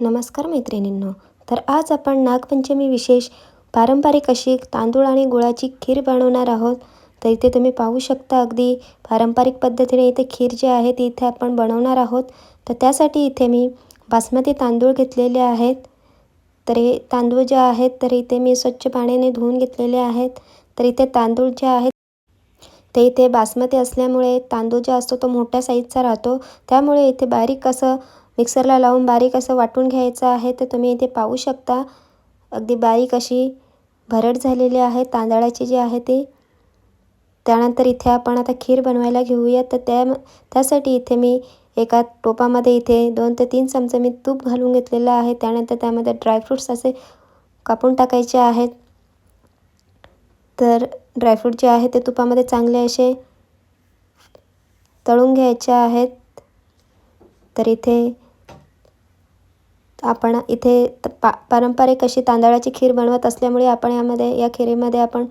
नमस्कार मैत्रिणींनो तर आज आपण नागपंचमी विशेष पारंपरिक अशी तांदूळ आणि गुळाची खीर बनवणार आहोत. तर इथे तुम्ही पाहू शकता अगदी पारंपरिक पद्धतीने इथे खीर जी आहे ती इथे आपण बनवणार आहोत. तर त्यासाठी इथे मी बासमती तांदूळ घेतलेले आहेत. तर हे तांदूळ जे आहेत तर इथे मी स्वच्छ पाण्याने धुवून घेतलेले आहेत. तर इथे तांदूळ जे आहेत ते इथे बासमती असल्यामुळे तांदूळ जो असतो तो मोठ्या साईजचा राहतो. त्यामुळे इथे बारीक असं मिक्सरला लावून बारीक असं वाटून घ्यायचं आहे तर तुम्ही इथे पाहू शकता. अगदी बारीक अशी भरड झालेली आहे तांदळाची जी आहे ती. त्यानंतर इथे आपण आता खीर बनवायला घेऊया. तर त्या त्यासाठी इथे मी एका टोपामध्ये इथे दोन ते तीन चमचे मी तूप घालून घेतलेलं आहे. त्यानंतर त्यामध्ये ड्रायफ्रूट्स असे कापून टाकायचे आहेत. तर ड्रायफ्रूट जे आहे ते तुपामध्ये चांगले असे तळून घ्यायचे आहेत. तर इथे आपण इथे पा पारंपरिक अशी तांदळाची खीर बनवत असल्यामुळे आपण यामध्ये या खिरीमध्ये आपण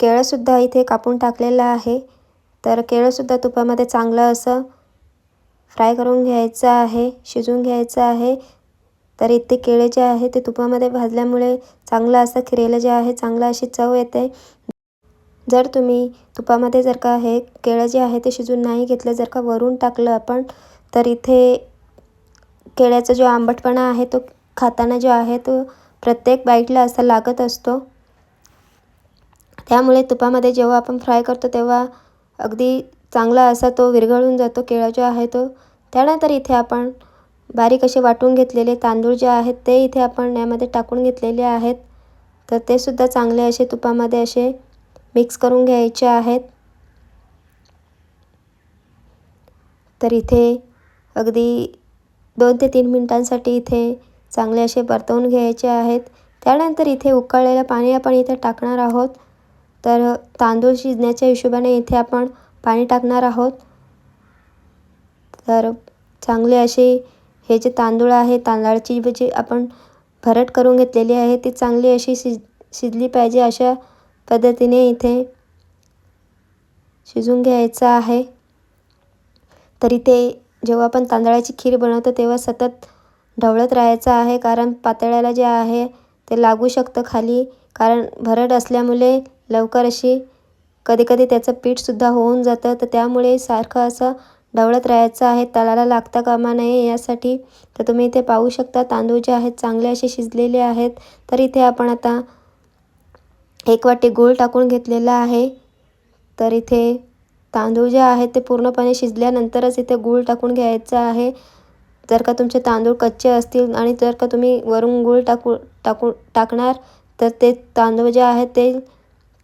केळंसुद्धा इथे कापून टाकलेलं आहे. तर केळंसुद्धा तुपामध्ये चांगलं असं फ्राय करून घ्यायचं आहे शिजवून घ्यायचं आहे. तर इथे केळे जे आहे ते तुपामध्ये भाजल्यामुळे चांगलं असं खिरेला जे आहे चांगलं अशी चव येते. जर तुम्ही तुपामध्ये जर का हे केळं जे आहे ते शिजून नाही घेतलं जर का वरून टाकलं आपण तर इथे केळ्याचा जो आंबटपणा आहे तो खाताना जो आहे तो प्रत्येक बाईटला असा लागत असतो. त्यामुळे तुपामध्ये जेव्हा आपण फ्राय करतो तेव्हा अगदी चांगला असा तो विरघळून जातो केळा जो आहे तो. त्यानंतर इथे आपण बारीक असे वाटून घेतलेले तांदूळ जे आहेत ते इथे आपण यामध्ये टाकून घेतलेले आहेत. तर ते सुद्धा चांगले असे तुपामध्ये असे मिक्स करून घ्यायचे आहेत. तर इथे अगदी दोन ते तीन मिनटांसाठी इथे चांगले असे परतवून घ्यायचे आहेत. त्यानंतर इथे उकळलेलं पाणी आपण इथे टाकणार आहोत. तर तांदूळ शिजण्याच्या हिशोबाने इथे आपण पाणी टाकणार आहोत. तर चांगले असे हे जे तांदूळ आहे तांदळाची जी आपण भरट करून घेतलेली आहे ती चांगली अशी शिज शिजली पाहिजे अशा पद्धतीने इथे शिजून घ्यायचं आहे. तर इथे जेव्हा आपण तांदळाची खीर बनवतो तेव्हा सतत ढवळत राहायचं आहे. कारण पातळ्याला जे आहे ते लागू शकतं खाली. कारण भरड असल्यामुळे लवकर अशी कधीकधी त्याचं पीठसुद्धा होऊन जातं. तर त्यामुळे सारखं असं ढवळत राहायचं आहे. तळाला लागता कामा नये यासाठी. तर तुम्ही इथे पाहू शकता तांदूळ जे आहेत चांगले असे शिजलेले आहेत. तर इथे आपण आता एक वाटी गूळ टाकून घेतलेला आहे. तर इथे तांदूळ जे आहेत ते पूर्णपणे शिजल्यानंतरच इथे गूळ टाकून घ्यायचं आहे. जर का तुमचे तांदूळ कच्चे असतील आणि जर का तुम्ही वरून गूळ टाकू टाकू टाकणार तर ते तांदूळ जे आहेत ते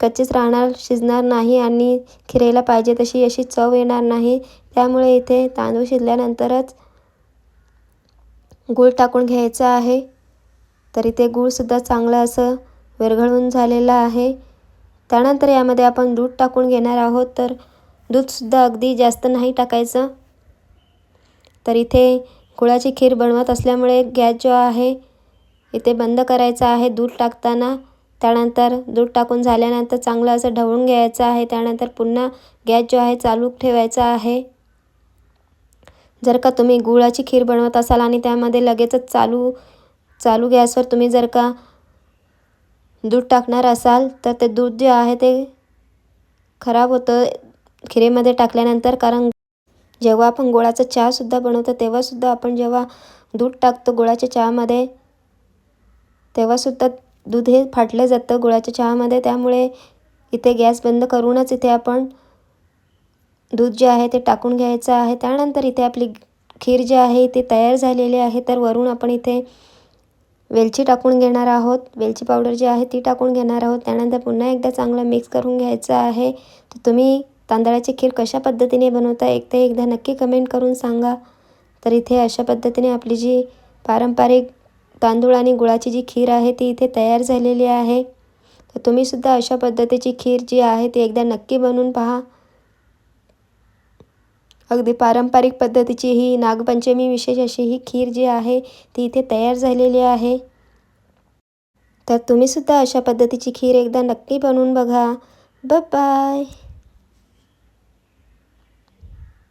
कच्चेच राहणार शिजणार नाही आणि खिरेला पाहिजे तशी अशी चव येणार नाही. त्यामुळे इथे तांदूळ शिजल्यानंतरच गूळ टाकून घ्यायचं आहे. तर इथे गूळसुद्धा चांगलं असं विरघळून झालेलं आहे. त्यानंतर यामध्ये आपण दूध टाकून घेणार आहोत. तर दूधसुद्धा अगदी जास्त नाही टाकायचं. तर इथे गुळाची खीर बनवत असल्यामुळे गॅस जो आहे इथे बंद करायचा आहे दूध टाकताना. त्यानंतर दूध टाकून झाल्यानंतर चांगलं असं ढवळून घ्यायचं आहे. त्यानंतर पुन्हा गॅस जो आहे चालू ठेवायचा आहे. जर का तुम्ही गुळाची खीर बनवत असाल आणि त्यामध्ये लगेचच चालू चालू गॅसवर तुम्ही जर का दूध टाकणार असाल तर ते दूध जे आहे ते खराब होतं खिरेमध्ये टाकल्यानंतर कारण जेव्हा आपण गुळाचा चहासुद्धा बनवतो तेव्हासुद्धा आपण जेव्हा दूध टाकतो गुळाच्या चहामध्ये तेव्हासुद्धा दूध हे फाटलं जातं गुळाच्या चहामध्ये. त्यामुळे इथे गॅस बंद करूनच इथे आपण दूध जे आहे ते टाकून घ्यायचं आहे. त्यानंतर इथे आपली खीर जी आहे ती तयार झालेली आहे. तर वरून आपण इथे वेलची टाकून घेणार आहोत. वेलची पावडर जी आहे ती टाकून घेणार आहोत. त्यानंतर पुन्हा एकदा चांगलं मिक्स करून घ्यायचं आहे. तर तुम्ही तांदळाची खीर कशा पद्धतीने बनवता एक एकदा नक्की कमेंट करून सांगा. तर इथे अशा पद्धतीने आपली जी पारंपरिक तांदूळ आणि गुळाची जी खीर आहे ती इथे तयार झालेली आहे. तर तुम्हीसुद्धा अशा पद्धतीची खीर जी आहे ती एकदा नक्की बनवून पहा. अगदी पारंपरिक पद्धतीची ही नागपंचमी विशेष अशी ही खीर जी आहे ती इथे तयार झालेली आहे. तर तुम्हीसुद्धा अशा पद्धतीची खीर एकदा नक्की बनवून बघा. बाय